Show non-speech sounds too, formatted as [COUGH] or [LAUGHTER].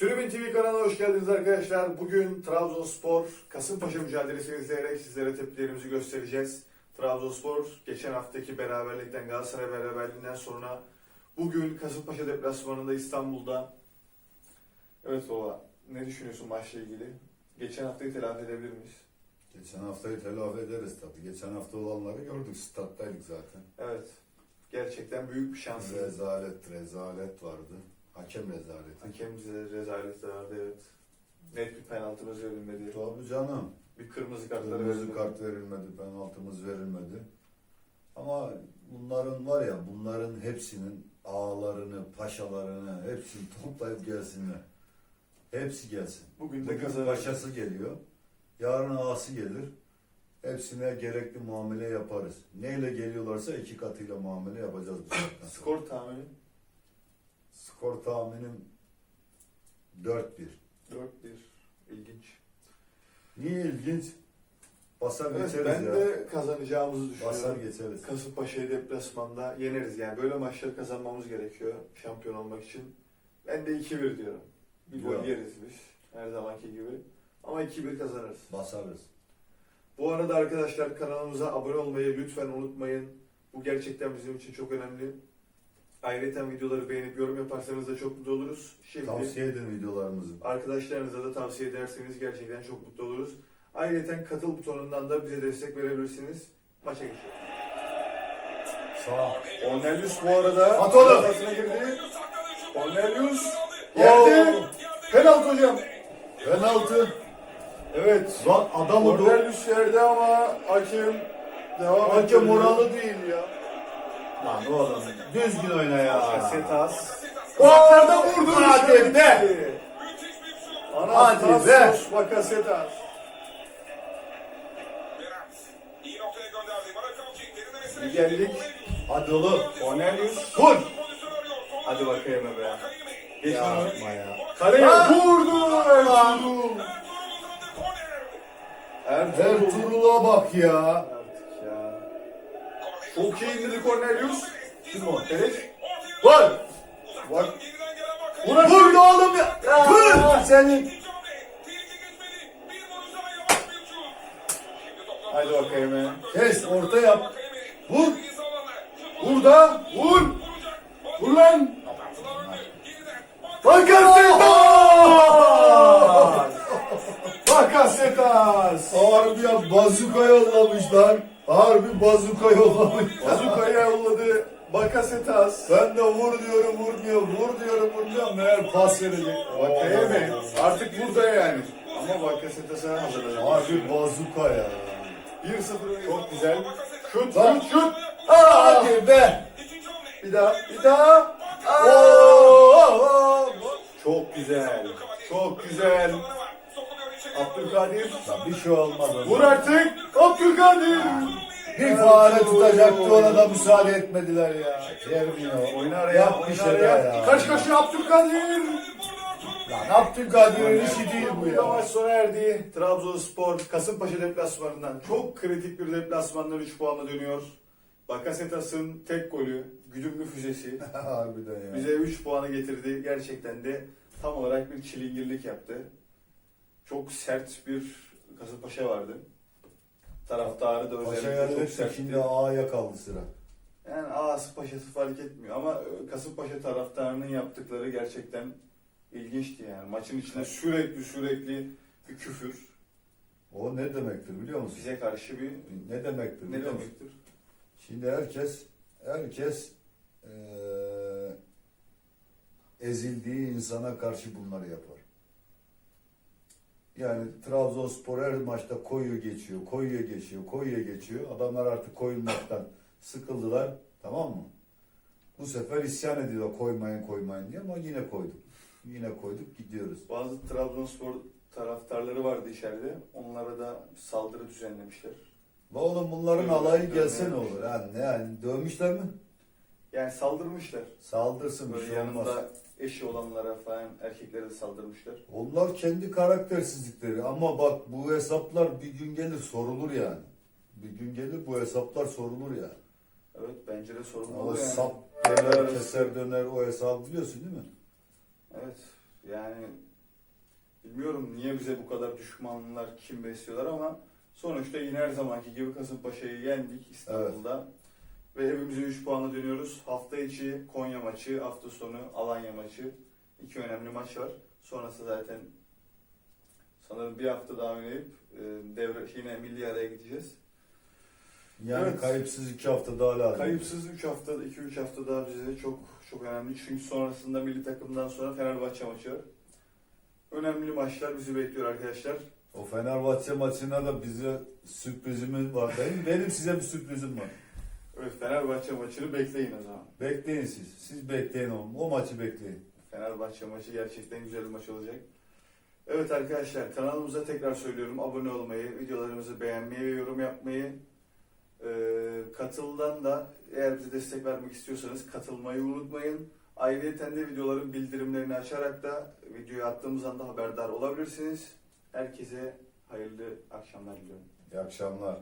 Tribün TV kanalına hoş geldiniz arkadaşlar. Bugün Trabzonspor Kasımpaşa mücadelesini izleyerek sizlere tepkilerimizi göstereceğiz. Trabzonspor geçen haftaki beraberlikten Galatasaray beraberliğinden sonra bugün Kasımpaşa deplasmanında İstanbul'da Evet baba ne düşünüyorsun maçla ilgili? Geçen haftayı telafi edebilir miyiz? Geçen haftayı telafi ederiz tabii. Geçen hafta olanları gördük. Stat'taydık zaten. Evet. Gerçekten büyük bir şans. Rezalet, rezalet vardı. Hakem rezaleti. Hakem bize rezalet vardı evet. Net bir penaltımız verilmedi. Tabii canım. Bir kırmızı Kırmızı verilmedi. kart verilmedi, penaltımız verilmedi. Ama bunların var ya, bunların hepsinin ağalarını, paşalarını, hepsini toplayıp gelsinler. Hepsi gelsin. Bugün de Bugün paşası geliyor. Yarın ağası gelir. Hepsine gerekli muamele yaparız. Neyle geliyorlarsa iki katıyla muamele yapacağız. Skor tahmini Skor tahminim 4-1. 4-1. İlginç. Niye ilginç? Basar Evet, geçeriz ben ya. de kazanacağımızı Basar düşünüyorum. geçeriz. Kasımpaşa'yı deplasmanda yeneriz yani. Böyle maçları kazanmamız gerekiyor şampiyon olmak için. Ben de 2-1 diyorum. Bir gol yeriz biz her zamanki gibi. Ama 2-1 kazanırız. Basarız. Bu arada arkadaşlar kanalımıza abone olmayı lütfen unutmayın. Bu gerçekten bizim için çok önemli. Ayrıca videoları beğenip yorum yaparsanız da çok mutlu oluruz. Şimdi Tavsiye edin videolarımızı. arkadaşlarınıza da tavsiye ederseniz gerçekten çok mutlu oluruz. Ayrıca katıl butonundan da bize destek verebilirsiniz. Maça geçelim. Sağ. Cornelius bu arada At oğlum. arasına girdi. Cornelius geldi. Oo. Penaltı hocam. Penaltı. Evet. Lan adamı doğru. Cornelius yerde ama hakem devam Hakem ediyor. moralı değil ya. Lan oğlum düzgün oyna ya. Setas. Orada vurdu. Hadi be. Hadi Anastasios Bakasetas. İyi geldik. Hadi oğlum. Cornelius. Vur. Hadi bakayım be. Geç Ya onu. ya. Kaleye vurdu Ertuğrul. Ertuğrul. Ertuğrul'a bak ya. Çok iyi indirdi Cornelius. Kim o? Evet. Vur. Bak. Vurdu oğlum ya. Vur. Senin. Hadi bakayım. Kes orta yap. Vur. Burada. Vur. Vur lan. Bakasetas. Bakasetas. Harbi ya bazuka yollamışlar. Harbi bazuka yollamış. Bazuka'ya yolladı. Bakasetas. Ben de vur diyorum vurmuyor, vur diyorum vurmuyor. Meğer pas verecek. Vakayeme. Artık burada yani. Ama Bakasetas'a hazırlanıyor. Harbi bazuka ya. 1-0 çok güzel. Şut şut şut. Hadi be. Bir daha bir daha. Oo. Çok güzel. Çok güzel. Abdülkadir. Ya bir şey olmaz. Vur artık. Abdülkadir. Bir fare tutacaktı ona da müsaade etmediler ya. Termino. Oyna araya. Yap bir oyna şey araya. ya. Karşı karşıya Abdülkadir. Lan Abdülkadir'in işi değil bu Burada maç ya. sona erdi. Trabzonspor Kasımpaşa deplasmanından çok kritik bir deplasmandan 3 puanla dönüyor. Bakasetas'ın tek golü, güdümlü füzesi [LAUGHS] Harbiden ya. bize 3 puanı getirdi. Gerçekten de tam olarak bir çilingirlik yaptı. Çok sert bir Kasımpaşa vardı. Taraftarı da özellikle çok sertti. şimdi A'ya kaldı sıra. Yani Ağası Paşası fark etmiyor ama e, Kasımpaşa taraftarının yaptıkları gerçekten ilginçti yani. Maçın içinde sürekli sürekli bir küfür. O ne demektir biliyor musun? Bize karşı bir Ne demektir ne biliyor musun? demektir? Şimdi herkes herkes eee, ezildiği insana karşı bunları yapar. Yani Trabzonspor her maçta koyuyor geçiyor, koyuyor geçiyor, koyuyor geçiyor. Adamlar artık koyulmaktan sıkıldılar. Tamam mı? Bu sefer isyan ediyorlar koymayın koymayın diye ama yine koyduk. Yine koyduk gidiyoruz. Bazı Trabzonspor taraftarları vardı içeride. Onlara da saldırı düzenlemişler. La oğlum bunların Evet, alayı gelse ne olur? Yani, yani dövmüşler mi? Yani saldırmışlar. Saldırsın bir Böyle şey olmaz. yanında eşi olanlara falan erkeklere de saldırmışlar. Onlar kendi karaktersizlikleri ama bak bu hesaplar bir gün gelir sorulur yani. Bir gün gelir bu hesaplar sorulur yani. Evet bence de sorun O yani. sap Evet. döner, keser döner o hesabı biliyorsun değil mi? Evet. Yani bilmiyorum niye bize bu kadar düşmanlar kim besliyorlar ama sonuçta yine her zamanki gibi Kasımpaşa'yı yendik İstanbul'da. Ve evimize 3 puanla dönüyoruz. Hafta içi Konya maçı, hafta sonu Alanya maçı. İki önemli maç var. Sonrası zaten sanırım bir hafta daha oynayıp e, devre yine milli araya gideceğiz. Yani Evet. kayıpsız iki hafta daha lazım. Kayıpsız 3 hafta, 2-3 hafta daha bize çok çok önemli. Çünkü sonrasında milli takımdan sonra Fenerbahçe maçı var. Önemli maçlar bizi bekliyor arkadaşlar. O Fenerbahçe maçına da bize sürprizimiz var. Benim, benim size bir sürprizim var. Evet Fenerbahçe maçını bekleyin o zaman. Bekleyin siz. Siz bekleyin oğlum. O maçı bekleyin. Fenerbahçe maçı gerçekten güzel bir maç olacak. Evet arkadaşlar kanalımıza tekrar söylüyorum abone olmayı, videolarımızı beğenmeyi ve yorum yapmayı e, katıldan da eğer bize destek vermek istiyorsanız katılmayı unutmayın. Ayrıca de videoların bildirimlerini açarak da videoyu attığımız anda haberdar olabilirsiniz. Herkese hayırlı akşamlar diliyorum. İyi akşamlar.